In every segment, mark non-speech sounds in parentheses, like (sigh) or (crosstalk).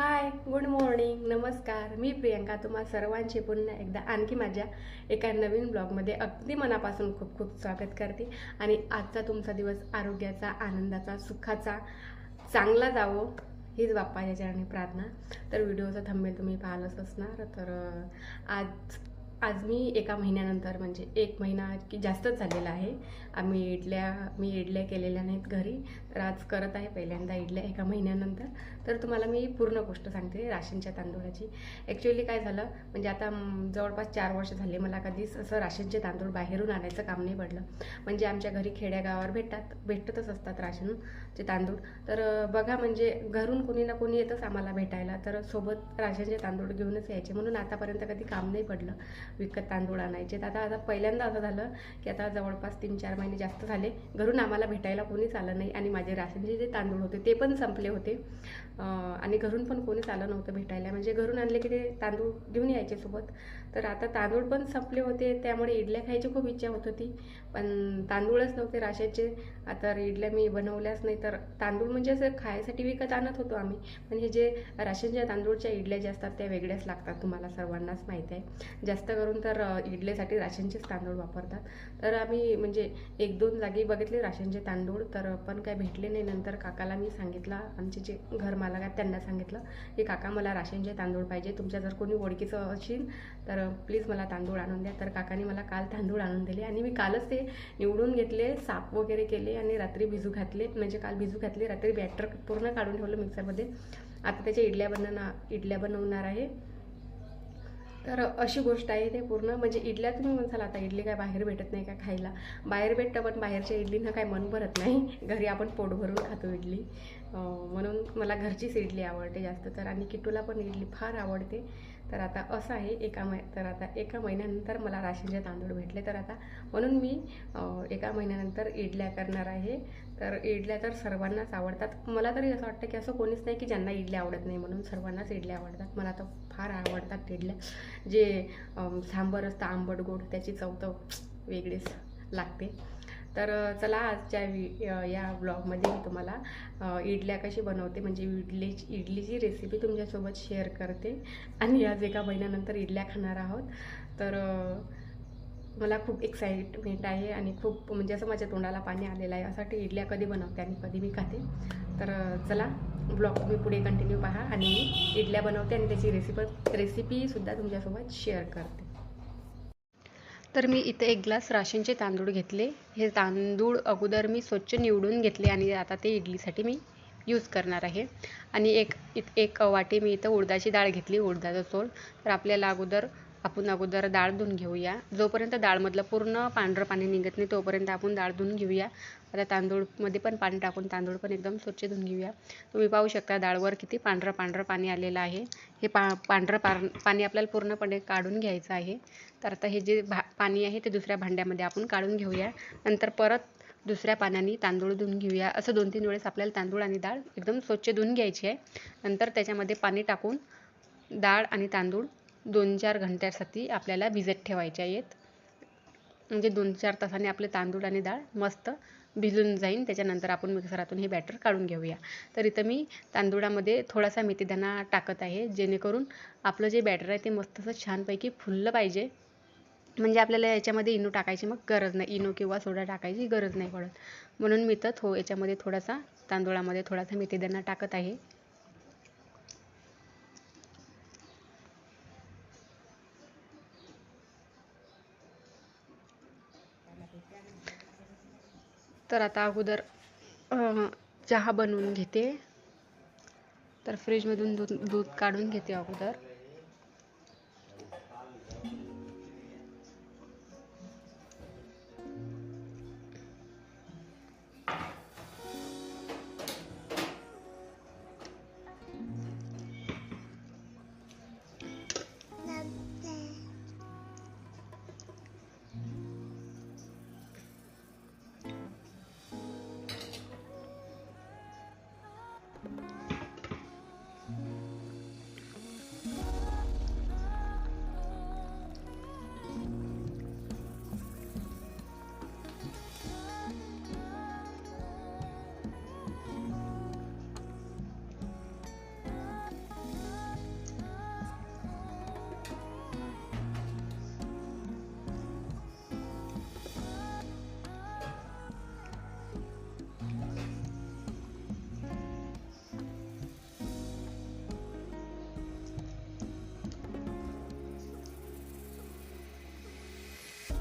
Hi good morning नमस्कार. मी प्रियंका. तुम्हा सर्वांचे पुन्हा एकदा आणखी माझ्या एका नवीन ब्लॉगमध्ये अगदी मनापासून खूप खूप स्वागत करते. आणि आजचा तुमचा दिवस आरोग्याचा आनंदाचा सुखाचा चांगला जावो हीच बाप्पा याच्या प्रार्थना. तर व्हिडिओचा थंबेल तुम्ही पाहिलंच असणार. तर आज आज मी एका महिन्यानंतर म्हणजे एक महिना की जास्तच झालेला आहे. आम्ही इडल्या मी इडल्या केलेल्या नाहीत घरी. तर आज करत आहे पहिल्यांदा इडल्या एका महिन्यानंतर. तर तुम्हाला मी पूर्ण गोष्ट सांगते राशनच्या तांदूळाची. ॲक्च्युली काय झालं म्हणजे आता जवळपास चार वर्ष झाले मला कधीच असं राशनचे तांदूळ बाहेरून आणायचं काम नाही पडलं. म्हणजे आमच्या घरी खेड्यागावावर भेटतात भेटतच असतात राशन. चे तांदूळ. तर बघा म्हणजे घरून कोणी ना कोणी येतच आम्हाला भेटायला. तर सोबत राशनचे तांदूळ घेऊनच यायचे. म्हणून आतापर्यंत कधी काम नाही पडलं विकत तांदूळ आणायचे. तर आता आता पहिल्यांदा असं झालं की आता जवळपास तीन चार महिने जास्त झाले. घरून आम्हाला भेटायला कोणीच आलं नाही. आणि माझे राशनचे जे तांदूळ होते ते पण संपले होते. आणि घरून पण कोणीच आलं नव्हतं भेटायला. म्हणजे घरून आणले की ते तांदूळ घेऊन यायचे सोबत. तर आता तांदूळ पण संपले होते. त्यामुळे इडल्या खायची खूप इच्छा होत होती. पण तांदूळच नव्हते राशाचे आता इडल्या मी बनवल्याच नाही तर तांदूळ म्हणजे असं खायसाठी विकत आणत होतो आम्ही. पण हे जे राशनच्या तांदूळच्या इडल्या ज्या असतात त्या वेगळ्याच लागतात. तुम्हाला सर्वांनाच माहीत आहे. जास्त करून तर इडलेसाठी इडलीसाठी राशनचेच तांदूळ वापरतात. तर आम्ही म्हणजे एक दोन जागी बघितले राशनचे तांदूळ. तर पण काय भेटले नाही. नंतर काकाला मी सांगितलं आमचे जे घरमालक आहेत त्यांना सांगितलं की काका मला राशनचे तांदूळ पाहिजे. तुमच्या जर कोणी ओळखीचं असेल तर प्लीज मला तांदूळ आणून द्या. तर काकाने मला काल तांदूळ आणून दिले आणि मी कालच ते निवडून घेतले साप वगैरे केले आणि रात्री भिजू घातले. म्हणजे काल भिजू घातली रात्री बॅटर पूर्ण काढून ठेवलं मिक्सरमध्ये आता त्याच्या इडल्या बनवणार इडल्या बनवणार आहे. तर अशी गोष्ट आहे ते पूर्ण. म्हणजे इडल्या तुम्ही म्हणसाल आता इडली काय बाहेर भेटत नाही का खायला? बाहेर भेटतं पण बाहेरच्या इडलीनं काय मन भरत नाही. (laughs) घरी आपण पोट भरून खातो इडली. म्हणून मला घरचीच इडली आवडते जास्त. तर आणि किटूला पण इडली फार आवडते. तर आता असं आहे एका मै तर आता एका महिन्यानंतर मला राशींचे तांदूळ भेटले. तर आता म्हणून मी एका महिन्यानंतर इडल्या करणार आहे. तर इडल्या तर सर्वांनाच आवडतात. मला तरी असं वाटतं की असं कोणीच नाही की ज्यांना इडल्या आवडत नाही म्हणून सर्वांनाच इडल्या आवडतात. मला तर फार आवडतात इडल्या. जे सांबर असतं आंबट गोड त्याची चव तर वेगळीच लागते. तर चला आजच्या वि या ब्लॉगमध्ये मी तुम्हाला इडल्या कशी बनवते म्हणजे इडलीची इडलीची रेसिपी तुमच्यासोबत शेअर करते. आणि आज एका महिन्यानंतर इडल्या खाणार आहोत. तर मला खूप एक्साइटमेंट आहे आणि खूप म्हणजे असं माझ्या तोंडाला पाणी आलेलं आहे. यासाठी इडल्या कधी बनवते आणि कधी मी खाते. तर चला ब्लॉग तुम्ही पुढे कंटिन्यू पहा आणि मी इडल्या बनवते आणि त्याची रेसिपी रेसिपीसुद्धा तुमच्यासोबत शेअर करते. तर मी इथे एक ग्लास राशनचे तांदूळ घेतले. हे तांदूळ अगोदर मी स्वच्छ निवडून घेतले आणि आता ते इडलीसाठी मी यूज करणार आहे. आणि एक इत एक वाटी मी इथं उडदाची डाळ घेतली उडदाचा चोल तर आपल्याला अगोदर आपण अगोदर डाळ धुवून घेऊया. जोपर्यंत डाळमधलं पूर्ण पांढरं पाणी निघत नाही तोपर्यंत आपण डाळ धुवून घेऊया. आता तांदूळमध्ये पण पाणी टाकून तांदूळ पण एकदम स्वच्छ धुवून घेऊया. तुम्ही पाहू शकता डाळवर किती पांढरं पांढरं पाणी आलेलं आहे. हे पा पांढरं पार पाणी आपल्याला पूर्णपणे काढून घ्यायचं आहे. तर आता हे जे भा पाणी आहे ते दुसऱ्या भांड्यामध्ये आपण काढून घेऊया. नंतर परत दुसऱ्या पाण्याने तांदूळ धुवून घेऊया. असं दोन तीन वेळेस आपल्याला तांदूळ आणि डाळ एकदम स्वच्छ धुवून घ्यायची आहे. नंतर त्याच्यामध्ये पाणी टाकून डाळ आणि तांदूळ दोन चार घंट्यासाठी आपल्याला भिजत ठेवायचे आहेत. म्हणजे दोन चार तासाने आपले तांदूळ आणि डाळ मस्त भिजून जाईन. त्याच्यानंतर आपण मिक्सरातून हे बॅटर काढून घेऊया. तर इथं मी तांदुळामध्ये थोडासा मेथीदाणा टाकत आहे. जेणेकरून आपलं जे बॅटर आहे ते मस्त असं छानपैकी फुललं पाहिजे. म्हणजे आपल्याला याच्यामध्ये इनो टाकायची मग गरज नाही. इनो किंवा सोडा टाकायची गरज नाही पडत. म्हणून मी तर थो याच्यामध्ये थोडासा तांदुळामध्ये थोडासा मेथीदाणा टाकत आहे. तर आता अगोदर चहा बनवून घेते. तर फ्रीजमधून दूध दूध काढून घेते अगोदर.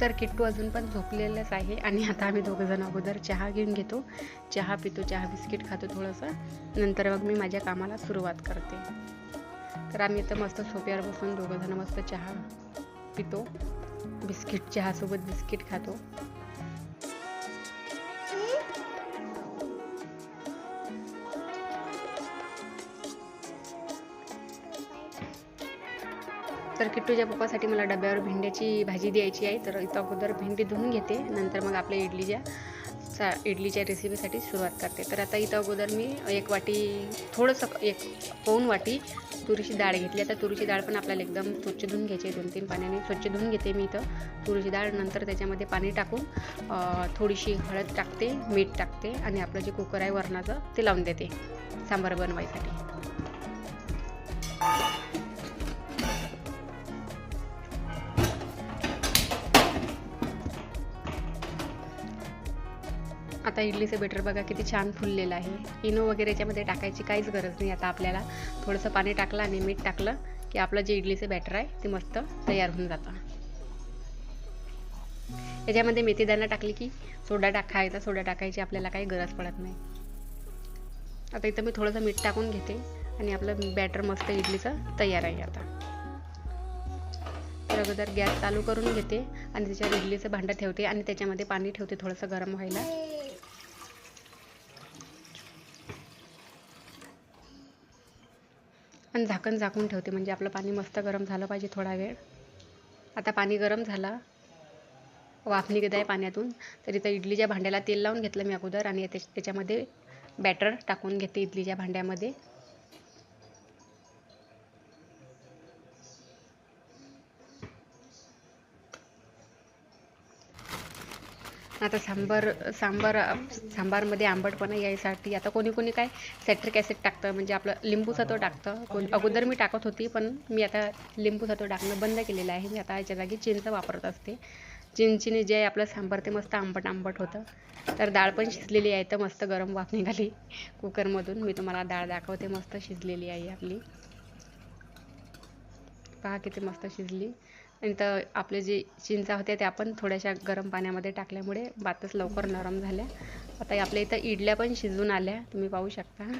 तर किट्टू अजून पण झोपलेलंच आहे आणि आता आम्ही दोघंजण अगोदर चहा घेऊन घेतो. चहा पितो चहा बिस्किट खातो थोडंसं. नंतर मग मी माझ्या कामाला सुरुवात करते. तर आम्ही इथं मस्त सोप्यावर बसून दोघंजण मस्त चहा पितो. बिस्किट चहासोबत बिस्किट खातो. तर किट्टूच्या पप्पासाठी मला डब्यावर भेंड्याची भाजी द्यायची आहे. तर इथं अगोदर भेंडी धुवून घेते नंतर मग आपल्या इडलीच्या सा इडलीच्या रेसिपीसाठी सुरुवात करते. तर आता इथं अगोदर मी एक वाटी थोडंसं एक पाऊन वाटी तुरीची डाळ घेतली. आता तुरीची डाळ पण आपल्याला एकदम स्वच्छ धुवून घ्यायची दोन तीन पाण्याने स्वच्छ धुवून घेते मी इथं तुरीची डाळ. नंतर त्याच्यामध्ये पाणी टाकून थोडीशी हळद टाकते मीठ टाकते आणि आपलं जे कुकर आहे वरणाचं ते लावून देते. सांबार बनवायसाठी. आता इडलीचं बेटर बघा किती छान फुललेलं आहे. इनो वगैरे याच्यामध्ये टाकायची काहीच गरज नाही आता आपल्याला. थोडंसं पाणी टाकलं आणि मीठ टाकलं की आपलं जे इडलीचं बॅटर आहे ते मस्त तयार होऊन जातं. याच्यामध्ये मेथीदाणा टाकली की सोडा टाकायचा सोडा टाकायची आपल्याला काही गरज पडत नाही. आता इथं मी थोडंसं मीठ टाकून घेते आणि आपलं बॅटर मस्त इडलीचं तयार आहे आता. तर अगोदर गॅस चालू करून घेते आणि त्याच्यावर इडलीचं भांडं ठेवते आणि त्याच्यामध्ये पाणी ठेवते थोडंसं गरम व्हायला. आणि झाकण झाकून ठेवते. म्हणजे आपलं पाणी मस्त गरम झालं पाहिजे थोडा वेळ. आता पाणी गरम झालं. वाफ निघत आहे पाण्यातून. तर इथं इडलीच्या भांड्याला तेल लावून घेतलं मी अगोदर आणि त्या- त्याच्यामध्ये बॅटर टाकून घेते इडलीच्या भांड्यामध्ये. आता सांबार सांबार सांबारमध्ये आंबटपणा यायसाठी आता कोणी कोणी काय सॅट्रिक ॲसिड टाकतं म्हणजे आपलं लिंबूचा तो टाकतं. कोण अगोदर मी टाकत होती पण मी आता लिंबूचा तो टाकणं बंद केलेलं आहे. मी आता याच्या जागी चिंच वापरत असते. चिंचीने जे आपलं सांबार ते मस्त आंबट आंबट होतं. तर डाळ पण शिजलेली आहे तर मस्त गरम वाफ निघाली कुकरमधून. मी तुम्हाला डाळ दाखवते मस्त शिजलेली आहे आपली. पहा किती मस्त शिजली. आणि तर आपले जे चिंचा होत्या त्या पण थोड्याशा गरम पाण्यामध्ये टाकल्यामुळे भातच लवकर नरम झाल्या. आता आपल्या इथं इडल्या पण शिजून आल्या. तुम्ही पाहू शकता.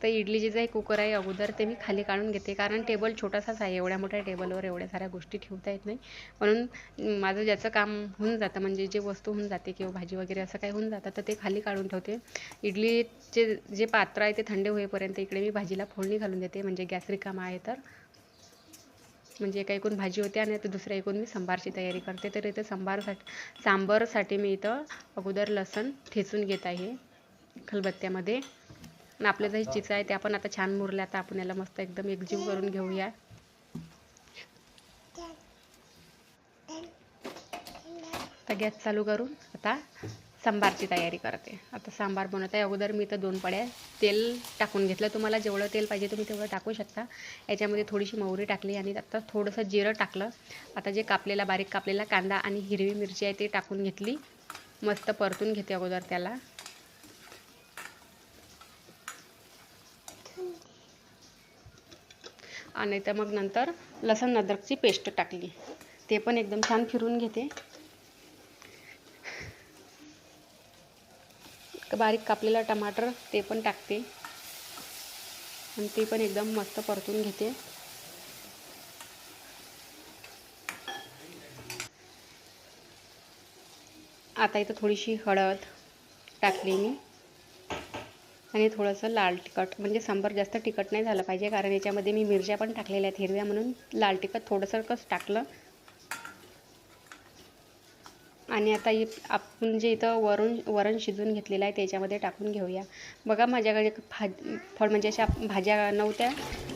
तर इडलीचे जे कुकर आहे अगोदर ते मी खाली काढून घेते. कारण टेबल छोटासाच आहे. एवढ्या मोठ्या टेबलवर एवढ्या साऱ्या गोष्टी ठेवता येत नाही. म्हणून माझं ज्याचं काम होऊन जातं म्हणजे जे वस्तू होऊन जाते किंवा भाजी वगैरे असं काही होऊन जातं तर ते खाली काढून ठेवते. इडलीचे जे पात्र आहे ते थंड होईपर्यंत इकडे मी भाजीला फोडणी घालून देते. म्हणजे गॅस रिकामा आहे तर. म्हणजे एका एकूण भाजी होते आणि आता दुसऱ्या एकूण मी सांबारची तयारी करते. तर इथं सांबारसाठी सांबारसाठी मी इथं अगोदर लसण ठेचून घेत आहे खलबत्त्यामध्ये. आणि आपलं जे चिचा आहे ते आपण आता छान मुरलं आता आपण याला मस्त एकदम एकजीव करून घेऊया. आता गॅस चालू करून आता सांबारची तयारी करते. आता सांबार बनवत आहे अगोदर मी इथं दोन पड्या तेल टाकून घेतलं. तुम्हाला जेवढं तेल पाहिजे तुम्ही तेवढं टाकू शकता. याच्यामध्ये थोडीशी मोहरी टाकली आणि आता थोडंसं जिरं टाकलं. आता जे कापलेला बारीक कापलेला कांदा आणि हिरवी मिरची आहे ते टाकून घेतली. मस्त परतून घेते अगोदर त्याला. आणि तर मग नंतर लसण अद्रकची पेस्ट टाकली. ते पण एकदम छान फिरून घेते. बारीक कापलेला टमाटर ते पण टाकते. आणि ते पण एकदम मस्त परतून घेते. आता इथं थोडीशी हळद टाकली मी. आणि थोडंसं लाल तिखट म्हणजे सांबार जास्त तिखट नाही झालं पाहिजे कारण याच्यामध्ये मी मिरच्या पण टाकलेल्या आहेत हिरव्या म्हणून लाल तिखट थोडंसं कसं टाकलं आणि आता इ आपण जे इथं वरून वरण शिजून घेतलेलं आहे त्याच्यामध्ये टाकून घेऊया. बघा माझ्याकडे भाज फळ म्हणजे अशा भाज्या नव्हत्या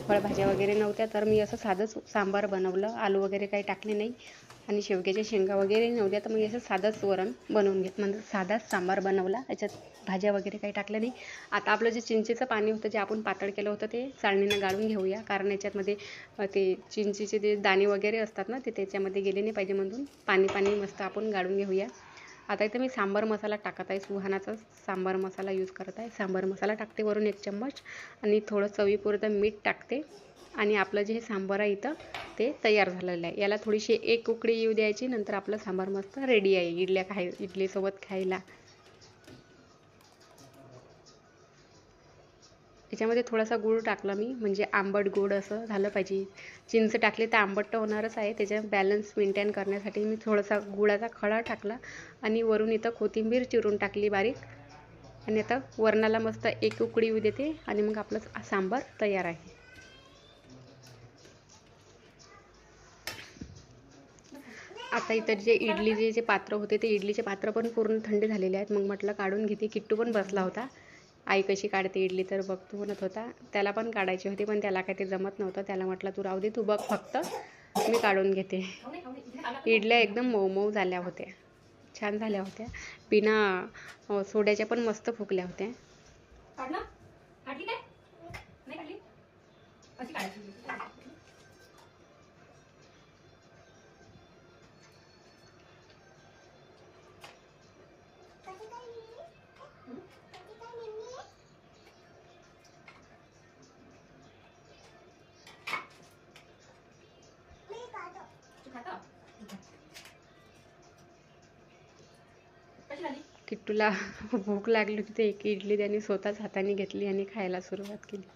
फळभाज्या वगैरे नव्हत्या तर मी असं साधंच सांबार बनवलं. आलू वगैरे काही टाकले नाही. आणि शेवग्याच्या शेंगा वगैरे नव्हत्या तर मग असं साधंच वरण बनवून घेत. म्हणजे साधाच सांबार बनवला. याच्यात भाज्या वगैरे काही टाकल्या नाही. आता आपलं जे चिंचेचं पाणी होतं जे आपण पातळ केलं होतं ते चाळणीनं गाळून घेऊया. कारण याच्यातमध्ये ते चिंचेचे जे दाणे वगैरे असतात ना ते त्याच्यामध्ये गेले नाही पाहिजे म्हणून पाणी पाणी मस्त आपण गाळून घेऊया. आता इथं मी सांबार मसाला टाकत आहे. सुहानाचा सांबार मसाला यूज करत आहे. सांबार मसाला टाकते वरून एक चम्मच. आणि थोडं चवीपुरतं मीठ टाकते. आणि आपलं जे हे सांबार आहे इथं ते तयार झालेलं आहे. याला थोडीशी एक उकडी येऊ द्यायची नंतर आपलं सांबार मस्त रेडी आहे. इडल्या खाय इडलीसोबत खायला. याच्यामध्ये थोडासा गूळ टाकला मी म्हणजे आंबट गोड असं झालं पाहिजे. चिंच टाकले तर आंबट तर होणारच आहे. त्याच्या बॅलन्स मेंटेन करण्यासाठी मी थोडासा गुळाचा खडा टाकला आणि वरून इथं कोथिंबीर चिरून टाकली बारीक. आणि आता वरणाला मस्त एक उकळी येऊ देते आणि मग आपलं सांबार तयार आहे. आता इतर जे इडलीचे जे पात्र होते ते इडलीचे पात्र पण पूर्ण थंड झालेले आहेत. मग म्हटलं काढून घेते. किट्टू पण बसला होता. आई कशी काढते इडली तर बघ तू म्हणत होता. त्याला पण काढायची होती पण त्याला काही ते जमत नव्हतं. त्याला म्हटलं तू राहू दे तू बघ फक्त मी काढून घेते. इडल्या एकदम मऊ मऊ झाल्या होत्या. छान झाल्या होत्या. बिना सोड्याच्या पण मस्त फुकल्या होत्या. किट्टूला भूक लागली होती तर एक इडली त्याने स्वतःच हाताने घेतली आणि खायला सुरुवात केली.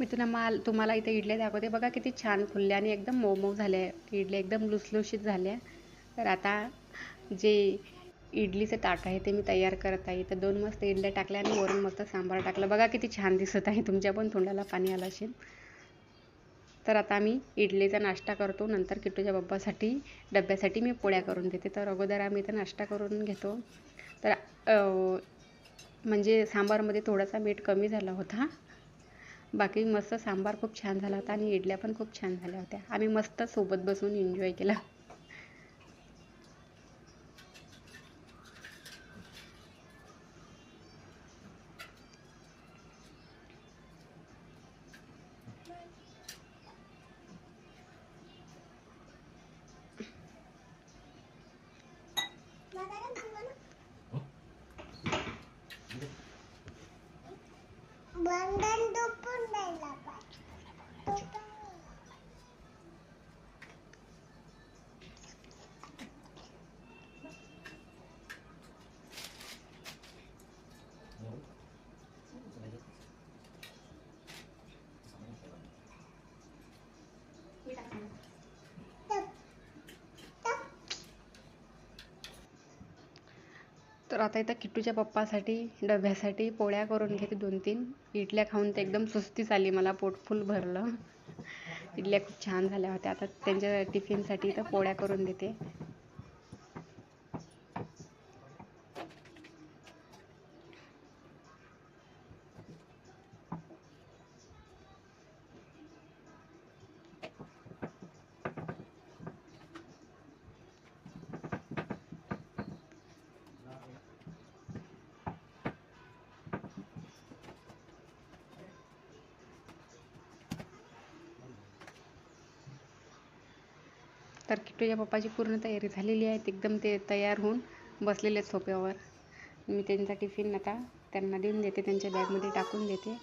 मी तुला माल तुम्हाला इथे इडल्या दाखवते. बघा किती छान फुलल्या आणि एकदम मऊ मऊ झाल्या इडल्या एकदम लुसलुशीत झाल्या तर आता जे इडलीचं ताट आहे ते मी तयार करत आहे. तर दोन मस्त इडल्या टाकल्या आणि वरून मस्त सांबार टाकलं. बघा किती छान दिसत आहे. तुमच्या पण तोंडाला पाणी आलं असेल. तर आता मी इडलीचा नाश्ता करतो. नंतर किट्टूच्या बाप्पासाठी डब्यासाठी मी पोळ्या करून देते. तर अगोदर आम्ही इथं नाश्ता करून घेतो. तर म्हणजे सांबारमध्ये थोडासा मीठ कमी झाला होता. बाकी मस्त सांबार खूप छान झाला होता आणि इडल्या पण खूप छान झाल्या होत्या. आम्ही मस्त सोबत बसून एन्जॉय केला. Mandando por la तर आता इथं किट्टूच्या पप्पासाठी डब्यासाठी पोळ्या करून घेते दोन तीन. इडल्या खाऊन ते एकदम सुस्तीच आली मला पोट फुल भरलं. इडल्या खूप छान झाल्या होत्या. आता त्यांच्या टिफिनसाठी इथं पोळ्या करून देते. तर किट्टूच्या पप्पाची पूर्ण तयारी झालेली आहे. एकदम ते तयार होऊन बसलेले आहेत सोप्यावर मी त्यांचा टिफिन आता त्यांना देऊन देते. त्यांच्या बॅगमध्ये टाकून देते.